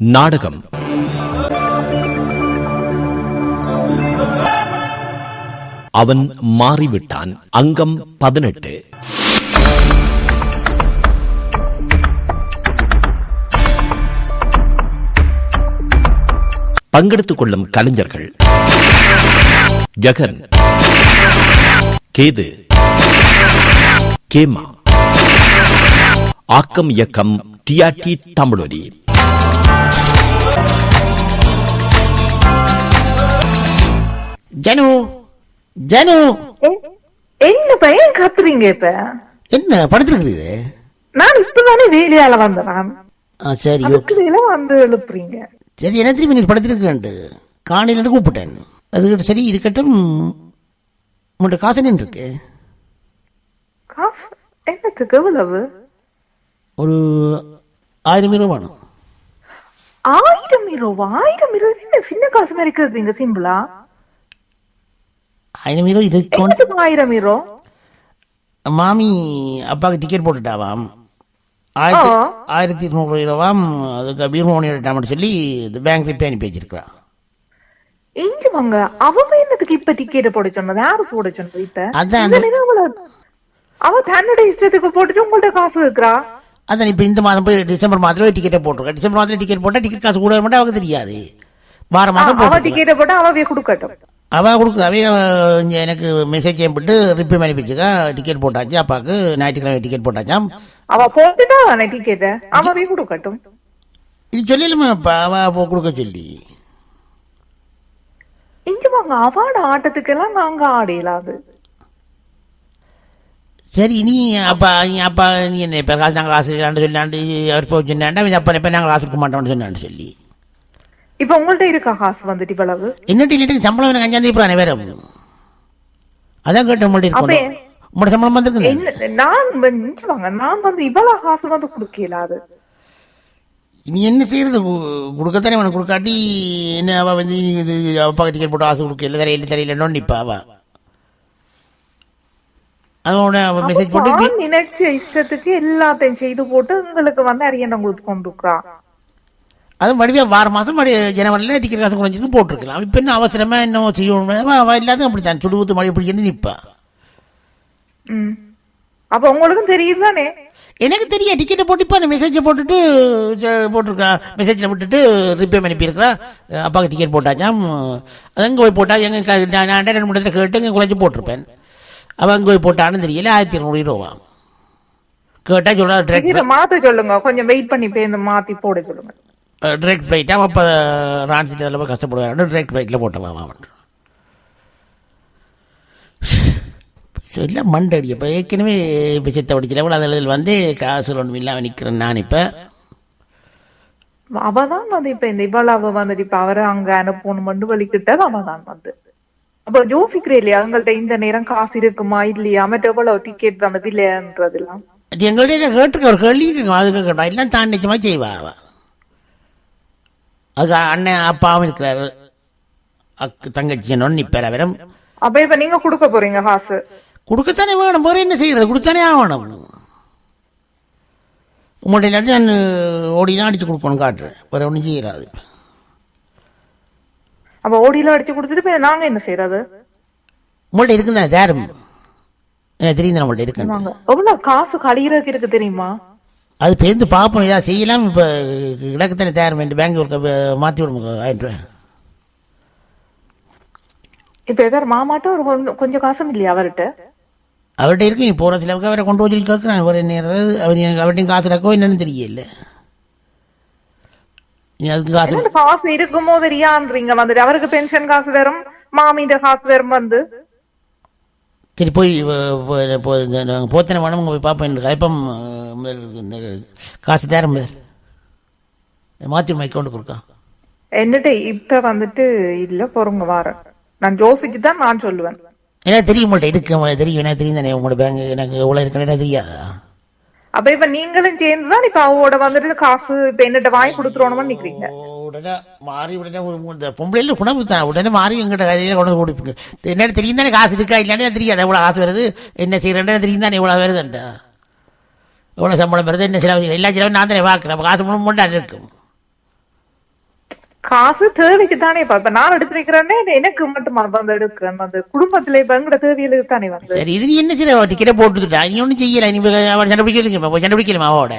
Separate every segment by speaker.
Speaker 1: நாடகம். அவன் மாறிவிட்டான். அங்கம் பதினெட்டு. பங்கெடுத்துக் கொள்ளும் கலைஞர்கள். ஜெகன். கேது. கேமா. ஆக்கம் இயக்கம் டிஆர்டி தமிழொலி.
Speaker 2: ஜனு ஜனு.
Speaker 3: என்ன பையன் கத்துறீங்க இப்ப?
Speaker 2: என்ன படுத்துருக்குது
Speaker 3: நான் இப்பதானே வேலையால வந்தேன்.
Speaker 2: சரி
Speaker 3: வந்து எழுப்புறீங்க.
Speaker 2: சரி என்ன திரும்பி நீ படுத்துருக்கேன்ட்டு காலையில் கூப்பிட்டேன். அது சரி இருக்கட்டும். உங்கள்கிட்ட காசு என்ன இருக்கு?
Speaker 3: என்னத்துக்கு எவ்வளவு?
Speaker 2: ஒரு ஆயிரம் ரூபா வேணும்
Speaker 3: ஆயிரம் ரூபா ஆயிரம் ரூபா என்ன சின்ன காசு மாதிரி கேக்குறீங்க சிம்பிளா?
Speaker 2: ரூபா இருக்கும்
Speaker 3: என்னத்துக்கு ஆயிரம் ரூபா
Speaker 2: மாமி அப்பாவுக்கு டிக்கெட் போட்டுட்டாவாம் ஆயிரத்தி. ஆயிரத்தி இருநூறு ரூபாவாம் அதுக்கு பீர்மோனி எடுத்தாமட்டு சொல்லி பேங்க்ல போய் அனுப்பி வச்சிருக்கலாம்
Speaker 3: இஞ்சி வாங்க அவ என்னத்துக்கு இப்ப டிக்கெட் போட சொன்னது யாரு போட சொன்னது இப்ப
Speaker 2: அதான்
Speaker 3: அவ தன்னோட இஷ்டத்துக்கு போட்டுட்டு உங்கள்ட்ட காசு கேக்குறா
Speaker 2: அதான் இப்போ இந்த மாதம் போய் டிசம்பர் மாதத்துல டிக்கெட்டை போட்டிருக்கேன் டிசம்பர் மாதத்துல டிக்கெட் போட்டால் டிக்கெட் காசு கூட மட்டும் அவருக்கு தெரியாது வார
Speaker 3: அவ
Speaker 2: போட்டு
Speaker 3: டிக்கெட்டை போட்டா அவவே கொடுக்கட்டும்
Speaker 2: அவ கொடுக்குற அவைய இங்க எனக்கு மெசேஜ் அனுப்பிட்டு ரிப்பி அனுப்பிச்சுக்கா. டிக்கெட் போட்டாச்சு அப்பாவுக்கு ஞாயிற்றுக்கிழமை டிக்கெட் போட்டாச்சாம்.
Speaker 3: அவ போட்டுட்டா? டிக்கெட்ட அவவே கொடுக்கட்டும்.
Speaker 2: இது சொல்லலுமே அப்பா? அவ கொடுக்க சொல்லி.
Speaker 3: இஞ்சி வாங்க அவாட ஆட்டத்துக்கெல்லாம் நாங்க ஆடையலாது
Speaker 2: சரி நீ அப்பா நீ அப்பா நீ என்ன இப்போ காசு நாங்கள் காசு இல்லாண்டு சொல்லாண்டு அவர் போய் சொன்னாண்டா அப்பா இப்போ நாங்கள் காசு கொடுக்க மாட்டோம்னு சொன்னான்னு சொல்லி.
Speaker 3: இப்ப உங்கள்ட்ட இருக்கா காசு வந்துட்டு இவ்வளவு?
Speaker 2: என்னட்டு இல்லைட்டு சம்பளம் வேற அதான் கேட்டு உங்கள்ட்ட
Speaker 3: அப்ப
Speaker 2: இருக்கணும் உங்களோட சம்பளம் வந்திருக்குது
Speaker 3: என்ன நான் வந்து- இஞ்சி வாங்க நான் வந்து இவ்வளவு காசு வந்து கொடுக்கலாது
Speaker 2: நீ என்ன செய்யறது கொடுக்கத்தானே உனக்கு கொடுக்காட்டி என்ன அவ வந்து இது அப்பா டிக்கெட் போட்டு ஆசை கொடுக்கல தரையில் தரையில் நிப்பா அவ. அதோட மெசேஜ் போட்டு
Speaker 3: நான் நினைச்ச இஷ்டத்துக்கு எல்லாத்தையும் செய்து போட்டு உங்களுக்கு வந்து அரியணம் கொடுத்து கொண்டிருக்கிறா
Speaker 2: அது மறுபடியும் வார மாசம் மறுபடியும் ஜனவரியில் டிக்கெட் காசு குறைஞ்சிருக்கு போட்டிருக்கலாம். இப்போ என்ன அவசரமா என்ன செய்யணும் எல்லாத்தையும் அப்படித்தான். சுடு ஊத்து மழை பிடிக்கிறது நிப்பா
Speaker 3: ம். அப்ப உங்களுக்கும் தெரியுது தானே
Speaker 2: எனக்கு தெரியும். டிக்கெட்டை போட்டு இப்போ அந்த மெசேஜை போட்டுட்டு போட்டிருக்கா. மெசேஜில் விட்டுட்டு ரிப்பேர் அனுப்பியிருக்கிறா. அப்பாவுக்கு டிக்கெட் போட்டாச்சாம் அது அங்கே போய் போட்டா எங்க நான் ரெண்டு மூணு இடத்துல கேட்டு இங்கே குறைச்சி போட்டிருப்பேன். அவன் அங்கே போய் போட்டான்னு தெரியல. ஆயிரத்தி இரநூறு ரூபா. கேட்டா சொல்றா
Speaker 3: இதை
Speaker 2: டிரெக்ட்
Speaker 3: மாத்த சொல்லுங்க. கொஞ்சம் வெயிட் பண்ணி போய் இந்த மாத்தி போட சொல்லுங்க.
Speaker 2: டிரெக்ட் ஃப்ளைட்டா அப்போ ரான்சிட்டு அதில் போய் கஷ்டப்படுவாரு டிரெக்ட் ஃப்ளைட்டில் போட்டலாம் அவன் சொல்ல மண்டடி இப்போ ஏற்கனவே இப்போ சித்த படிச்சில அதில் வந்து காசு ஒன்றும் இல்லாமல் நிற்கிறேன் நான் இப்போ.
Speaker 3: அவதான் வந்து இப்ப இந்த இவ்வளவு வந்துட்டு இப்ப அவரை அங்க அனுப்பணும் வலிக்கிட்டது அவதான் வந்து. அப்ப யோசிக்கிறே இல்லையா? அவங்கள்ட்ட இந்த நேரம் காசு இருக்குமா இல்லையா? மற்ற எவ்வளவு டிக்கெட் வந்து இல்லையன்றதெல்லாம்.
Speaker 2: அது எங்கள்கிட்ட கேட்டுக்க ஒரு கேள்வி கேட்கும் அது கேட்கணும் எல்லாம் தான் நிச்சயமா செய்வா அவ. அதுக்கு அண்ணன் அப்பாவும் இருக்கிறாரு. அக்கு தங்கச்சி என்னோட நிற்பார் அவரும்
Speaker 3: அப்ப இப்ப நீங்க கொடுக்க போறீங்க காசு?
Speaker 2: கொடுக்கத்தானே வேணும். போற என்ன செய்யறது? கொடுத்தானே ஆகணும். உங்கள்ட்ட இல்லாட்டி நான் ஓடிலாம் அடிச்சு கொடுக்கணும் காட்டுறேன் வேற ஒன்றும் செய்யறாது.
Speaker 3: அப்ப ஓடியில அடிச்சு கொடுத்துட்டு இப்ப நாங்க என்ன செய்யறது?
Speaker 2: உங்கள்ட்ட இருக்குதானே தேரம். எனக்கு தெரியும் நம்மள்ட்ட இருக்கு
Speaker 3: எவ்வளவு காசு கழியறதுக்கு இருக்கு தெரியுமா?
Speaker 2: அது பேருந்து பார்ப்போம். ஏதாவது செய்யலாம். இப்போ கிடக்குத்தானே தேரம் வேண்டு பேங்க் ஒரு மாற்றி விடுங்க. ரூபாய்
Speaker 3: இப்ப வேற மாமாட்ட ஒரு கொஞ்சம் காசும் இல்லையா அவர்கிட்ட?
Speaker 2: அவர்கிட்ட இருக்கு. நீ போகிற சிலவுக்கு அவரை கொண்டு வந்து கேட்குறான் ஒரு நேரம். அவர் அவர்கிட்டையும் காசு இருக்கோ என்னன்னு தெரியல. நீ அதுக்கு காசு
Speaker 3: காசு இருக்குமோ தெரியான்றீங்க. வந்துட்டு அவருக்கு பென்ஷன் காசு வரும் மாமியிட காசு வரும் வந்து.
Speaker 2: சரி போய் இந்த போத்தனை வேணும் போய் பார்ப்போம் இந்த கலைப்பம் முதல் இந்த காசு தேரம் முதல். மாற்றி அக்கௌண்ட் கொடுக்கா.
Speaker 3: என்னட்ட இப்ப வந்துட்டு இல்ல பொறுங்க வாரேன். நான் யோசிச்சு தான் நான் சொல்லுவேன்.
Speaker 2: எனக்கு தெரியும் உங்கள்கிட்ட இருக்கு உங்களுக்கு தெரியும் எனக்கு தெரியும் தானே உங்களோட பேங்க் எனக்கு எவ்வளோ இருக்குன்னு தெரியாதா?
Speaker 3: அப்ப இப்ப நீங்களும் சேர்ந்துதான் இப்ப அவவோட வந்துட்டு காசு இப்ப என்னட்ட வாங்கி கொடுத்துருவோம்னு நிக்கிறீங்க
Speaker 2: உடனே மாறி உடனே இந்த பொம்பளைல குணம் உடனே மாறி எங்கிட்ட கையில கொண்டு வந்து கொடுப்பீங்க என்ன தெரியும் தானே காசு இருக்கா இல்லைன்னு தெரியாது எவ்வளோ காசு வருது என்ன செய்யறேன்னு தெரியும் தானே எவ்வளோ வருதுண்டா எவ்வளோ சம்பளம் வருது என்ன செலவு எல்லா செலவும் நான் தானே பார்க்குறேன் காசு முழு மூட்டா இருக்கும்
Speaker 3: காசு தேவைக்கு தானே இப்ப நான் எடுத்து வைக்கிறேன்னே எனக்கு மட்டும் வந்து எடுக்கிறேன். வந்து குடும்பத்துல இப்ப எங்கட தேவையிலுக்கு தானே வந்து.
Speaker 2: சரி இது என்ன செய்ய டிக்கெட்டை போட்டுக்கிட்டா நீ ஒன்றும் செய்யல. நீ சண்டை பிடிக்கலுமா போய் சண்டை பிடிக்கலுமா அவட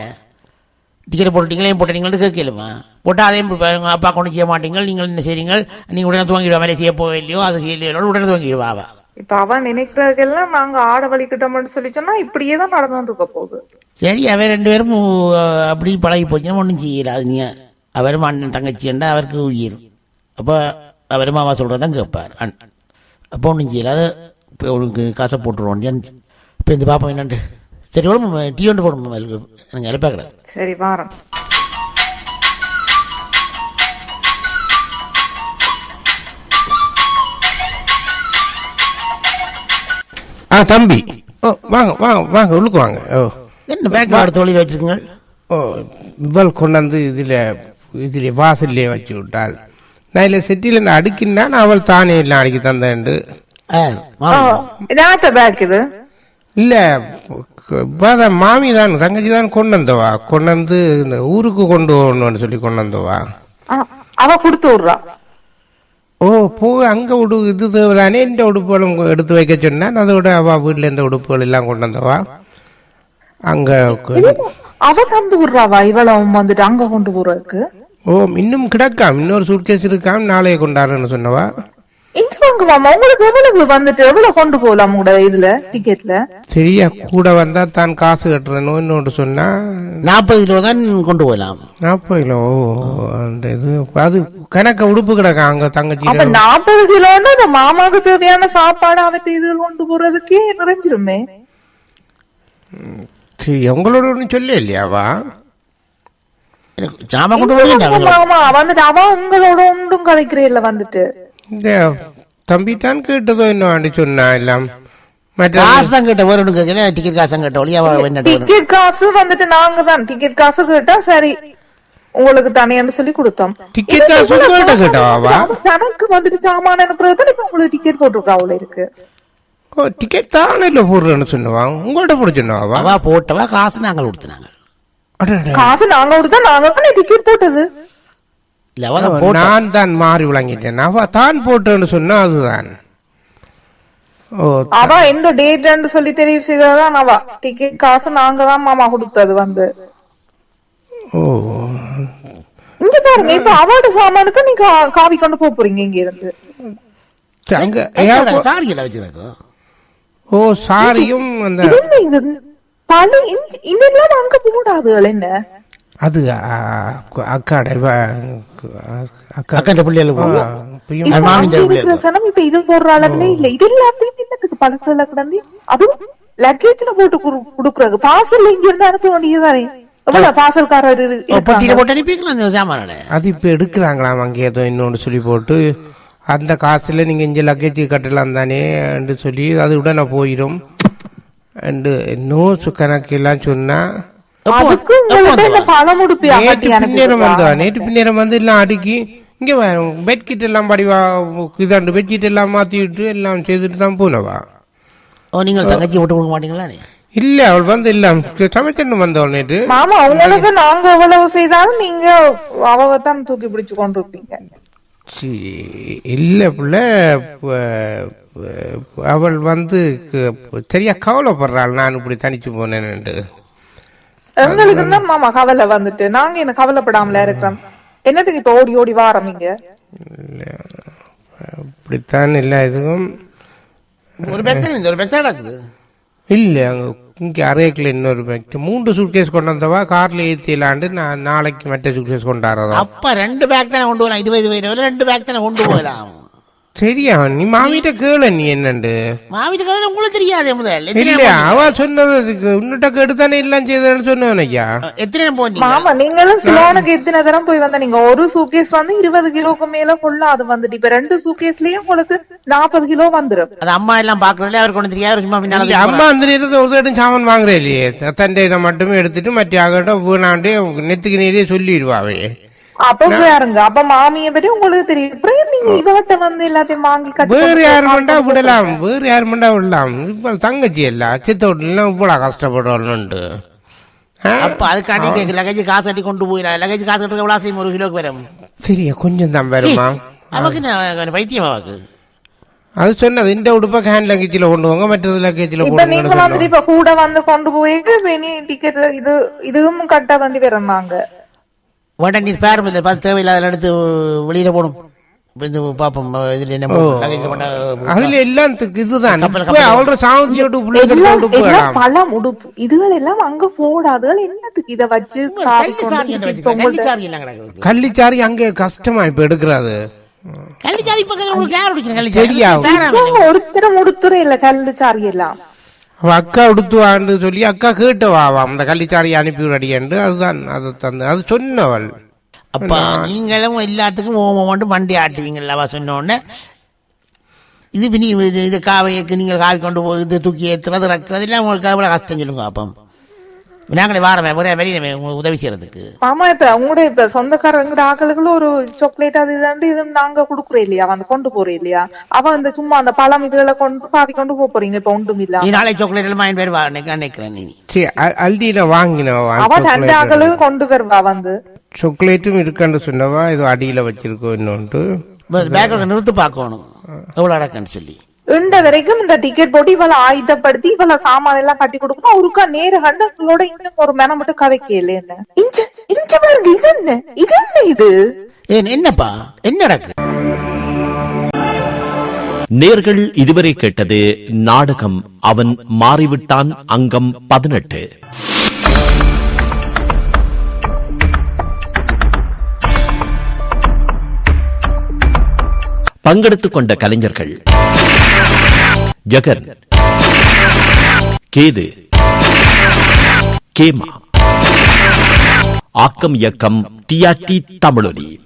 Speaker 2: டிக்கெட்டை போட்டுட்டீங்களே? போட்டீங்கன்னு கேட்கலுமா? போட்டால் அதே உங்க அப்பா கொண்டு செய்ய மாட்டீங்க நீங்கள் என்ன செய்றீங்க நீங்கள் உடனே துவங்கிடுவா வேலை செய்ய போகலையோ அது செய்யலையோ உடனே துவங்கிடுவா அவ.
Speaker 3: இப்ப அவன் நினைக்கிறதுக்கெல்லாம் நாங்க ஆட வலிக்கிட்டோம்னு சொல்லி சொன்னா இப்படியே தான் நடந்துட்டு இருக்க போகுது.
Speaker 2: சரி அவன் ரெண்டு பேரும் அப்படி பழகி போச்சுன்னா ஒன்றும் செய்யல. அது நீ அவரும் அண்ணன் தங்கச்சிண்டா அவருக்கு உயிர். அப்போ அவரும் மாமா சொல்கிறதான் கேட்பார். அண் அப்போ ஒன்றும் செய்யல. அது இப்போ அவளுக்கு காசை போட்டுருவோம் இப்போ இந்த பாப்பா என்னண்டு? சரி உடம்பு டீ ஒன்று போடணும் எனக்கு இழப்பா கிடக்கு
Speaker 3: சரி வாரம்.
Speaker 4: ஆ தம்பி. ஓ வாங்க வாங்க வாங்க உள்ளுக்கு வாங்க. ஓ.
Speaker 2: என்ன பேக்கில் அடுத்த வழியில் வச்சுருங்க
Speaker 4: ஓ இவள் கொண்டாந்து இதில் இதில் வாசல்லே வச்சு விட்டாள் நான் இல்லை செட்டியில் அடுக்கினா அவள் தானே இல்லை அடிக்கி தந்தேன்டு
Speaker 2: ஆ மாமா.
Speaker 3: இதாட்ட பேக் இது?
Speaker 4: இல்லை மாமி தான் தங்கச்சி தான் கொண்டு வந்தவா? கொண்டு வந்து இந்த ஊருக்கு கொண்டு வரணும்னு சொல்லி கொண்டு வந்தவா?
Speaker 3: அவ கொடுத்து விடுறா.
Speaker 4: ஓ போக அங்கே உடு இது தேவைதானே? இந்த உடுப்புகளும் எடுத்து வைக்க சொன்னேன். அதோட அவள் வீட்டில் இருந்த உடுப்புகள் எல்லாம் கொண்டு வந்தவா? அங்கே
Speaker 3: இது அவ தந்து விடுறாவா? இவ்வளவு வந்துட்டு அங்க கொண்டு போறதுக்கு?
Speaker 4: ஓ இன்னும் கிடக்காம். இன்னொரு சூட்கேஸ் இருக்காம். நாளைய கொண்டாடுன்னு சொன்னவா?
Speaker 3: இங்க வாங்க மாமா உங்களுக்கு எவ்வளவு வந்துட்டு எவ்வளவு கொண்டு போகலாம் உங்களோட இதுல டிக்கெட்ல
Speaker 4: சரியா கூட வந்தா தான் காசு கட்டுறேனோ இன்னொன்று சொன்னா?
Speaker 2: நாற்பது கிலோ தான் கொண்டு போகலாம்
Speaker 4: நாற்பது கிலோ? ஓ, அந்த இது அது கணக்க உடுப்பு கிடக்கா அங்க
Speaker 3: அப்ப
Speaker 4: தங்கச்சி
Speaker 3: நாற்பது கிலோன்னு இந்த மாமாவுக்கு தேவையான சாப்பாடு அவற்றை இது கொண்டு போறதுக்கே நிறைஞ்சிருமே.
Speaker 4: சரி உங்களோட ஒன்றும் சொல்ல இல்லையாவா
Speaker 2: சாமான் கொண்டு
Speaker 3: மாமா வந்துட்டு அவ உங்களோட ஒன்றும் கதைக்கிறேன் வந்துட்டு.
Speaker 4: தம்பி தான் கேட்டதோ என்ன சொன்னா எல்லாம். மற்ற
Speaker 2: காசு தான் கேட்ட வேறு ஒன்று கேட்கல டிக்கெட் காசு கேட்ட ஒளி அவள் என்ன
Speaker 3: டிக்கெட் காசு வந்துட்டு நாங்க தான். டிக்கெட் காசு கேட்டா சரி உங்களுக்கு தனியான்னு சொல்லி கொடுத்தோம்.
Speaker 4: டிக்கெட் காசு உங்கள்ட்ட
Speaker 3: தனக்கு வந்துட்டு சாமான அனுப்புறது இப்ப உங்களுக்கு டிக்கெட் போட்டிருக்கா அவ்வளவு இருக்கு.
Speaker 4: ஓ டிக்கெட் தானே இல்லை போடுறேன்னு சொன்னவா? உங்கள்ட்ட போட சொன்னவாவா
Speaker 2: அவ? போட்டவா காசு நாங்கள் கொடுத்துனாங்க.
Speaker 3: காசு நாங்க கொடுத்தா நாங்க தானே டிக்கெட் போட்டது?
Speaker 4: நான் தான் மாறி விளங்கிட்டேன். அவ தான் போட்டேன்னு சொன்னா அதுதான். ஓ
Speaker 3: அவ எந்த டேட்னு சொல்லி தெரிவு செய்ததான் அவ. டிக்கெட் காசு நாங்க தான் மாமா கொடுத்தது வந்து.
Speaker 4: ஓ.
Speaker 3: இங்க பாருங்க இப்ப அவரோட சாமானுக்கு நீங்க கா- காவி கொண்டு போக போறீங்க இங்க இருந்து.
Speaker 4: அங்க
Speaker 2: சாரி
Speaker 4: ஓ சாரியும் அந்த
Speaker 3: இந்த- இதெல்லாம் அங்க போடாது என்ன
Speaker 4: அது அக்காட இவ- அக்கா
Speaker 2: அக்கா பிள்ளைகள்
Speaker 4: ஆ, இப்பயும்
Speaker 3: இப்ப
Speaker 2: அது மாமி
Speaker 3: அங்க
Speaker 2: ஜவுளி
Speaker 3: இருக்கிற சனம் இப்ப இது போடுற அளவுல இல்ல இது எல்லாத்தையும் என்னத்துக்கு பழக்கத்துல கிடந்து அதுவும் லக்கேஜ்ல போட்டு குடு- குடுக்குறது பார்சல் இங்க இருந்து அனுப்ப
Speaker 2: சாமானோட
Speaker 4: அது இப்ப எடுக்கிறாங்களாம் அங்கே ஏதோ இன்னொன்று சொல்லி போட்டு அந்த காசுல நீங்க இங்க லக்கேஜ் கட்டலாம் தானே சொல்லி அது உடனே போயிடும் அண்டு நோசு கணக்கெல்லாம் சொன்னா நேற்று வந்தா
Speaker 3: அனுப்பி
Speaker 4: நேற்று பின்னேரம் வந்து எல்லாம் அடுக்கி இங்க பெட்கிட் எல்லாம் படிவா இதாண்டு பெட்கிட் எல்லாம் மாத்தி விட்டு எல்லாம் செய்துட்டு தான் போனவா.
Speaker 2: ஓ நீங்கள் தங்கச்சி விட்டு கொடுக்க மாட்டீங்களா
Speaker 4: இல்ல அவள் வந்து எல்லாம் சமைச்சன்னு வந்தவள் நேற்று
Speaker 3: மாமா உங்களுக்கு நாங்க எவ்வளவு செய்தாலும் நீங்க அவ தான் தூக்கி பிடிச்சு கொண்டு இருப்பீங்க
Speaker 4: சீ, இல்ல புள்ள. அவள் வந்து சரியா கவலைப்படுறாள். நான் இப்படி தனிச்சு போனேன்னுட்டு
Speaker 3: எங்களுக்கு தான் மாமா கவலை வந்துட்டு. நாங்க என்ன கவலைப்படாமல இருக்கிறோம். என்னத்துக்கு இப்ப ஓடி ஓடி வாரமீங்க
Speaker 4: இப்படித்தான் எல்லா இதுவும்.
Speaker 2: ஒரு பெத்தனை இந்த ஒரு பெத்தனை நடக்குது.
Speaker 4: இல்ல அங்க இங்கே அரைக்கில் இன்னொரு பேக் மூன்று சூட்கேஸ் கொண்டு வந்தவா கார்ல ஏத்திலாண்டு நான் நாளைக்கு மற்ற சூட்கேஸ் கொண்டாடுறதா?
Speaker 2: அப்ப ரெண்டு பேக் தானே கொண்டு போகலாம்? இருபது வயது ரெண்டு பேக் தானே கொண்டு போகலாம்?
Speaker 4: சரியா நீ மாமிட்ட கேள நீ என்னண்டு?
Speaker 2: உங்களுக்கு தெரியாது முதல்
Speaker 4: இல்ல அவ சொன்னது அதுக்கு உன்னிட்ட கேட்டுத்தானே எல்லாம் செய்தேன்னு சொன்னவன் ஐயா
Speaker 2: எத்தனை போனீங்க?
Speaker 3: மாமா நீங்களும் சிலோனுக்கு எத்தனை தரம் போய் வந்தா நீங்க ஒரு சூகேஸ் வந்து இருபது கிலோக்கு மேல ஃபுல்லா அது வந்துட்டு இப்ப ரெண்டு சூகேஸ்லயும் உங்களுக்கு நாற்பது கிலோ வந்துரும்.
Speaker 2: அது அம்மா எல்லாம் பாக்குறதுல அவருக்கு ஒண்ணு தெரியாது சும்மா பின்னால
Speaker 4: அம்மா அந்த ஒரு இடம் சாமான் வாங்குறே இல்லையே? தந்தை இதை மட்டுமே எடுத்துட்டு மற்ற ஆகட்டும் வீணாண்டு நெத்துக்கு நேரே சொல்லிடுவாவே.
Speaker 3: அப்ப பாருங்க அப்ப மாமிய பத்தி உங்களுக்கு தெரியும் நீங்க இவட்ட வந்து எல்லாத்தையும் வாங்கி கட்டி
Speaker 4: வேறு யார் மண்டா விடலாம் வேறு யார் மண்டா விடலாம் இப்போ தங்கச்சி இல்ல சித்தோட்டெல்லாம் இவ்வளோ கஷ்டப்படுவாள்னுண்டு
Speaker 2: அப்ப அதுக்காண்டி லகேஜ் காசு கட்டி கொண்டு போயிடா லகேஜ் காசு கட்டுறது எவ்வளவு செய்யும் ஒரு கிலோக்கு வரும்
Speaker 4: சரியா கொஞ்சம் தான் வருமா
Speaker 2: அவக்கு பைத்தியம் அவக்கு
Speaker 4: அது சொன்னது இந்த உடுப்பை ஹேண்ட் லக்கேஜில் கொண்டு போங்க மற்றது லக்கேஜில்
Speaker 3: இப்ப நீங்க வந்துட்டு இப்ப கூட வந்து கொண்டு போய் டிக்கெட் இது இதுவும் கட்ட வேண்டி வரனாங்க
Speaker 2: உடனே நீ பேரும் இல்லை பார்த்து தேவையில்லாத எடுத்து வெளியில போடும். இப்ப இந்த பாப்போம் இதுல என்ன
Speaker 4: அதுல எல்லாம் இதுதான். அவளோட சாவந்தியோட பிள்ளைகள்
Speaker 3: எல்லாம்
Speaker 4: உடுப்பு
Speaker 3: எல்லாம்
Speaker 4: வேணாம்.
Speaker 3: பழம் உடுப்பு. இதுகள் எல்லாம் அங்க போடாதுகள் என்னத்துக்கு இத வச்சு சாரி
Speaker 2: கள்ளிச்சாரி கள்ளிச்சாரி
Speaker 4: கள்ளிச்சாரி அங்கே கஷ்டமா இப்ப எடுக்கிறது
Speaker 2: கள்ளிச்சாரி பக்கத்துல உங்களுக்கு யார்? கள்ளிச்சாரி
Speaker 3: ஒருத்தரும் உடுத்துற இல்ல கல்லு சாரி எல்லாம்.
Speaker 4: அவ அக்கா உடுத்துவான்னு சொல்லி அக்கா கேட்டவா அவ அந்த கள்ளிச்சாரி அனுப்பி விடடியாண்டு அதுதான் அது தந்து. அது சொன்னவள்.
Speaker 2: அப்ப நீங்களும் எல்லாத்துக்கும் ஓமம் மட்டும் வண்டி ஆட்டுவீங்கல்ல அவ சொன்ன உடனே இது பின்னி இது காவைக்கு நீங்கள் காவி கொண்டு போய் இது தூக்கி ஏற்றுறது இறக்குறது எல்லாம் உங்களுக்கு எவ்வளோ கஷ்டம் சொல்லுங்க அப்பம் நாங்களே வாரமே ஒரே உங்களுக்கு உதவி செய்யறதுக்கு.
Speaker 3: ஆமா இப்ப உங்களோட இப்ப சொந்தக்காரங்க ஆக்களுக்குள்ள ஒரு சாக்லேட் அது இதாண்டு இது நாங்க குடுக்குறோம் இல்லையா? வந்து கொண்டு போறோம் இல்லையா? அவ அந்த சும்மா அந்த பழம் இதுகளை கொண்டு பாவி கொண்டு போக போறீங்க இப்ப ஒன்றும் இல்ல.
Speaker 2: நாளை சாக்லேட் எல்லாம் வாங்கிட்டு வருவா நினைக்க நினைக்கிறேன் நீ.
Speaker 4: சரி அல்டியில வாங்கினவா?
Speaker 3: அவ ரெண்டு ஆக்களும் கொண்டு வருவா வந்து.
Speaker 4: சாக்லேட்டும் இருக்கான்னு சொன்னவா? இது அடியில வச்சிருக்கோம் இன்னொன்று
Speaker 2: பேக்கில் நிறுத்து பார்க்கணும். எவ்வளோ அடக்குன்னு சொல்லி.
Speaker 3: இந்த வரைக்கும் இந்த டிக்கெட் போட்டு இவள ஆயுதப்படுத்தி இவள சாமான் எல்லாம் கட்டி கொடுக்கணும். அவருக்கா நேர கண்டங்களோட இன்னும் ஒரு மென மட்டும் கதை கேளு என்ன? இஞ்ச இஞ்ச பாருங்க இது என்ன? இது என்ன இது?
Speaker 2: ஏன் என்னப்பா? என்ன நடக்கு
Speaker 1: நேர்கள் இதுவரை கேட்டது நாடகம் அவன் மாறிவிட்டான் அங்கம் பதினெட்டு. பங்கெடுத்துக் கொண்ட கலைஞர்கள். ஜகன். கேது. கேமா. ஆக்கம் இயக்கம் டிஆர்டி தமிழொலி.